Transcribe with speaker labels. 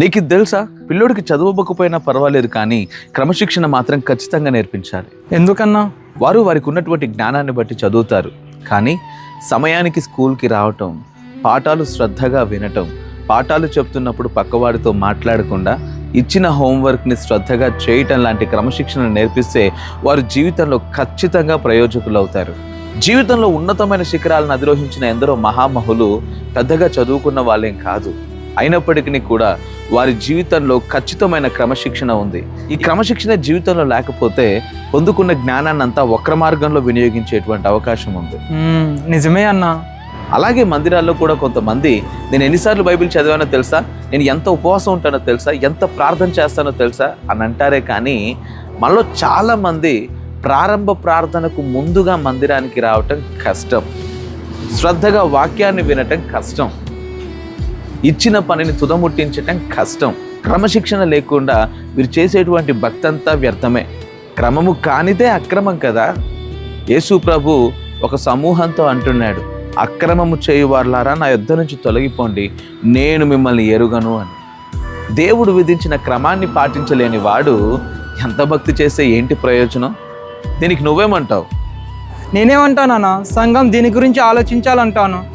Speaker 1: నీకు ఇది తెలుసా? పిల్లోడికి చదవకపోయినా పర్వాలేదు కానీ క్రమశిక్షణ మాత్రం ఖచ్చితంగా నేర్పించాలి.
Speaker 2: ఎందుకన్నా?
Speaker 1: వారు వారికి ఉన్నటువంటి జ్ఞానాన్ని బట్టి చదువుతారు. కానీ సమయానికి స్కూల్కి రావటం పాఠాలు శ్రద్ధగా వినటం పాఠాలు చెప్తున్నప్పుడు పక్కవాడితో మాట్లాడకుండా ఇచ్చిన హోంవర్క్ని శ్రద్ధగా చేయటం లాంటి క్రమశిక్షణ నేర్పిస్తే వారు జీవితంలో ఖచ్చితంగా ప్రయోజకులు అవుతారు జీవితంలో ఉన్నతమైన శిఖరాలను అధిరోహించిన ఎందరో మహామహులు పెద్దగా చదువుకున్న వాళ్ళేం కాదు. అయినప్పటికీ కూడా వారి జీవితంలో ఖచ్చితమైన క్రమశిక్షణ ఉంది. ఈ క్రమశిక్షణ జీవితంలో లేకపోతే పొందుకున్న జ్ఞానాన్ని అంతా వక్ర మార్గంలో వినియోగించేటువంటి అవకాశం ఉంది.
Speaker 2: నిజమే అన్నా.
Speaker 1: అలాగే మందిరాల్లో కూడా కొంతమంది నేను ఎన్నిసార్లు బైబిల్ చదివానో తెలుసా? నేను ఎంత ఉపవాసం ఉంటానో తెలుసా? ఎంత ప్రార్థన చేస్తానో తెలుసా? అని అంటారే కానీ మనలో చాలామంది ప్రారంభ ప్రార్థనకు ముందుగా మందిరానికి రావటం కష్టం. శ్రద్ధగా వాక్యాన్ని వినటం కష్టం. ఇచ్చిన పనిని తుదముట్టించటం కష్టం. క్రమశిక్షణ లేకుండా మీరు చేసేటువంటి భక్తంతా వ్యర్థమే. క్రమము కానిదే అక్రమం కదా. యేసు ప్రభు ఒక సమూహంతో అంటున్నాడు అక్రమము చేయువార్లారా నా యుద్ధ నుంచి తొలగిపోండి నేను మిమ్మల్ని ఎరుగను అని. దేవుడు విధించిన క్రమాన్ని పాటించలేని వాడు ఎంత భక్తి చేస్తే ఏంటి ప్రయోజనం? దీనికి నువ్వేమంటావు?
Speaker 2: నేనేమంటానన్నా సంఘం దీని గురించి ఆలోచించాలంటాను.